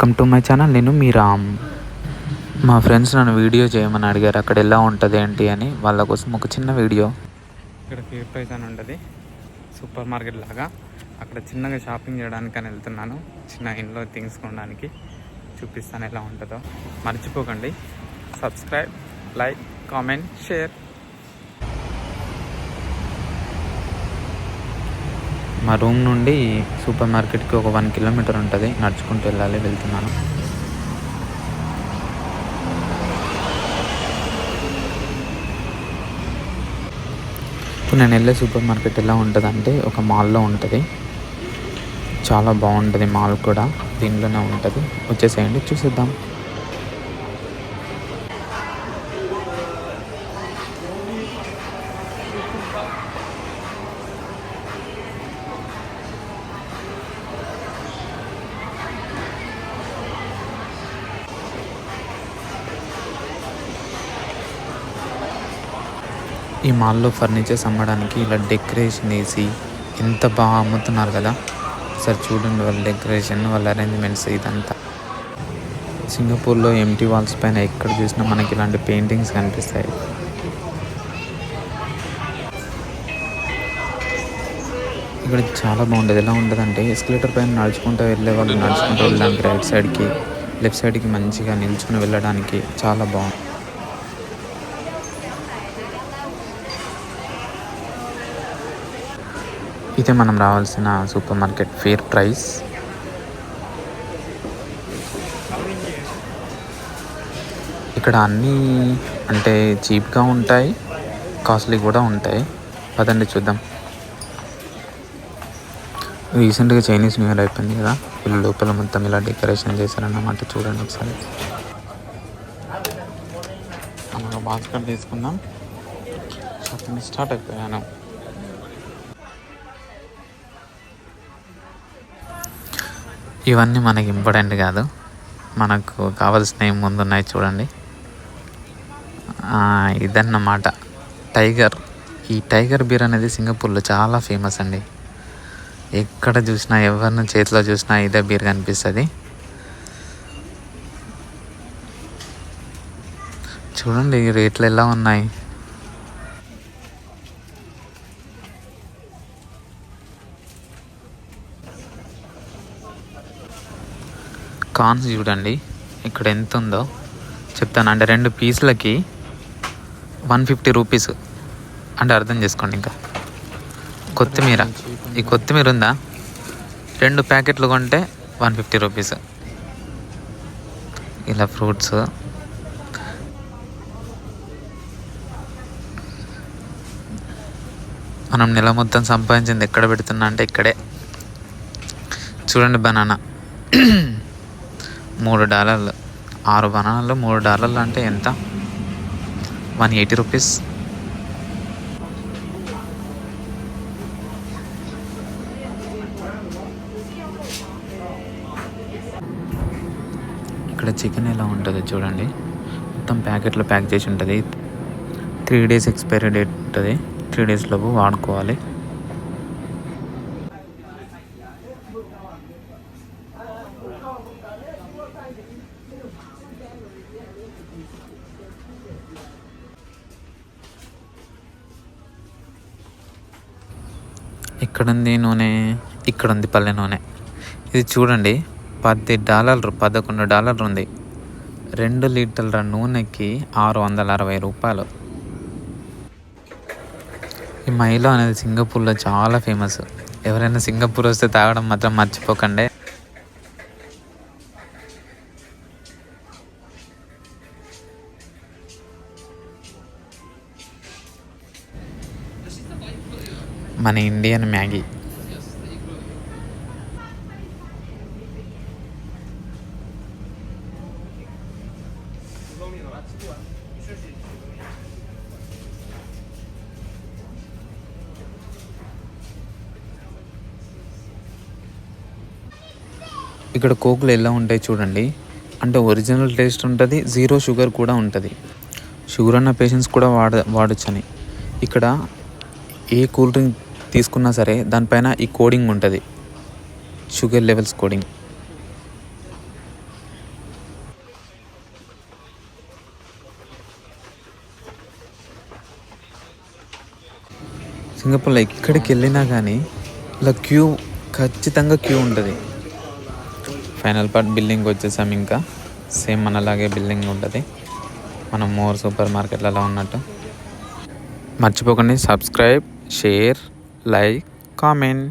Welcome to my channel. నేను మీ రామ్. మా friends నన్ను వీడియో చేయమని అడిగారు అక్కడ ఎలా ఉంటుంది ఏంటి అని. వాళ్ళ కోసం ఒక చిన్న వీడియో. ఇక్కడ ఫేర్ ప్రైస్ అని ఉంటుంది. సూపర్ మార్కెట్ లాగా. అక్కడ చిన్నగా షాపింగ్ చేయడానికి అని వెళ్తున్నాను. చిన్న ఇంట్లో థింగ్స్ కొనడానికి. చూపిస్తాను ఎలా ఉంటుందో. మర్చిపోకండి. సబ్స్క్రైబ్ లైక్ కామెంట్ షేర్ మా రూమ్ నుండి సూపర్ మార్కెట్కి ఒక వన్ కిలోమీటర్ ఉంటుంది. నడుచుకుంటూ వెళ్ళాలి వెళ్తున్నాను. ఇప్పుడు నేను వెళ్ళే సూపర్ మార్కెట్ ఎలా ఉంటుంది అంటే ఒక మాల్లో ఉంటుంది. చాలా బాగుంటుంది మాల్ కూడా. దీనిలోనే ఉంటుంది. వచ్చేసేయండి చూసేద్దాం. ఈ మాల్లో ఫర్నిచర్స్ అమ్మడానికి ఇలా డెకరేషన్ వేసి ఎంత బాగా అమ్ముతున్నారు కదా. సార్ చూడండి వాళ్ళ డెకరేషన్ వాళ్ళ అరేంజ్మెంట్స్ ఇదంతా. సింగపూర్లో ఎంటీ వాల్స్ పైన ఎక్కడ చూసినా మనకి ఇలాంటి పెయింటింగ్స్ కనిపిస్తాయి. ఇక్కడ చాలా బాగుంటుంది ఎలా ఉంటుందంటే ఎస్కలేటర్ పైన నడుచుకుంటూ వెళ్ళే వాళ్ళు నడుచుకుంటూ వెళ్ళడానికి రైట్ సైడ్కి లెఫ్ట్ సైడ్కి మంచిగా నిల్చుకుని వెళ్ళడానికి చాలా బాగుంది. ఇదే మనం రావాల్సిన సూపర్ మార్కెట్ ఫేర్ ప్రైస్. ఇక్కడ అన్నీ అంటే చీప్గా ఉంటాయి కాస్ట్లీ కూడా ఉంటాయి. పదండి చూద్దాం. రీసెంట్గా చైనీస్ న్యూ ఇయర్ అయిపోయింది కదా వీళ్ళు లోపల మొత్తం ఇలా డెకరేషన్ చేశారన్నమాట చూడండి ఒకసారి. మనం బాస్కెట్ తీసుకుందాం. షాపింగ్ స్టార్ట్ అయిపోయాను. ఇవన్నీ మనకి ఇంపార్టెంట్ కాదు. మనకు కావాల్సిన ఏం ముందు ఉన్నాయి చూడండి ఇదన్నమాట. టైగర్. ఈ టైగర్ బీర్ అనేది సింగపూర్లో చాలా ఫేమస్ అండి. ఎక్కడ చూసినా ఎవరిని చేతిలో చూసినా ఇదే బీర్ కనిపిస్తుంది. చూడండి రేట్లు ఎలా ఉన్నాయి. కాన్స్ చూడండి. ఇక్కడ ఎంత ఉందో చెప్తాను. అంటే రెండు పీసులకి వన్ ఫిఫ్టీ రూపీస్ అంటే అర్థం చేసుకోండి ఇంకా. కొత్తిమీర. ఈ కొత్తిమీర ఉందా? రెండు ప్యాకెట్లు కొంటే వన్ ఫిఫ్టీ రూపీస్. ఇలా ఫ్రూట్స్. మనం నెల మొత్తం సంపాదించింది ఎక్కడ పెడుతున్నా అంటే ఇక్కడే. చూడండి బనానా. మూడు డాలర్లు. ఆరు బనానాలు మూడు డాలర్లు అంటే ఎంత? One eighty rupees. ఇక్కడ చికెన్ ఎలా ఉంటుందో చూడండి. మొత్తం ప్యాకెట్లో ప్యాక్ చేసి ఉంటుంది. త్రీ డేస్ ఎక్స్పైరీ డేట్ ఉంటుంది. త్రీ డేస్ లోపు వాడుకోవాలి. ఇక్కడుంది నూనె ఇక్కడ ఉంది పల్లె నూనె. ఇది చూడండి పది డాలర్లు పదకొండు డాలర్లు ఉంది. రెండు లీటర్ల నూనెకి ఆరు వందల అరవై రూపాయలు. ఈ మైలో అనేది సింగపూర్లో చాలా ఫేమస్. ఎవరైనా సింగపూర్ వస్తే తాగడం మాత్రం మర్చిపోకండి. మన ఇండియన్ మ్యాగీ ఇక్కడ కోకులు ఎలా ఉంటాయి చూడండి. అంటే ఒరిజినల్ టేస్ట్ ఉంటుంది జీరో షుగర్ కూడా ఉంటుంది. షుగర్ ఉన్న పేషెంట్స్ కూడా వాడ వాడచ్చని. ఇక్కడ ఏ కూల్ డ్రింక్ తీసుకున్నా సరే దానిపైన ఈ కోడింగ్ ఉంటుంది. షుగర్ లెవెల్స్ కోడింగ్ సింగపూర్లో ఎక్కడికి వెళ్ళినా కానీ ఇలా క్యూ ఖచ్చితంగా క్యూ ఉంటుంది. ఫైనల్ పార్ట్ బిల్డింగ్ వచ్చేసాం ఇంకా. సేమ్ మనలాగే బిల్డింగ్ ఉంటుంది. మనం మోర్ సూపర్ మార్కెట్లలో ఉన్నట్టు. మర్చిపోకండి సబ్స్క్రైబ్ షేర్ లైక్ కామెంట్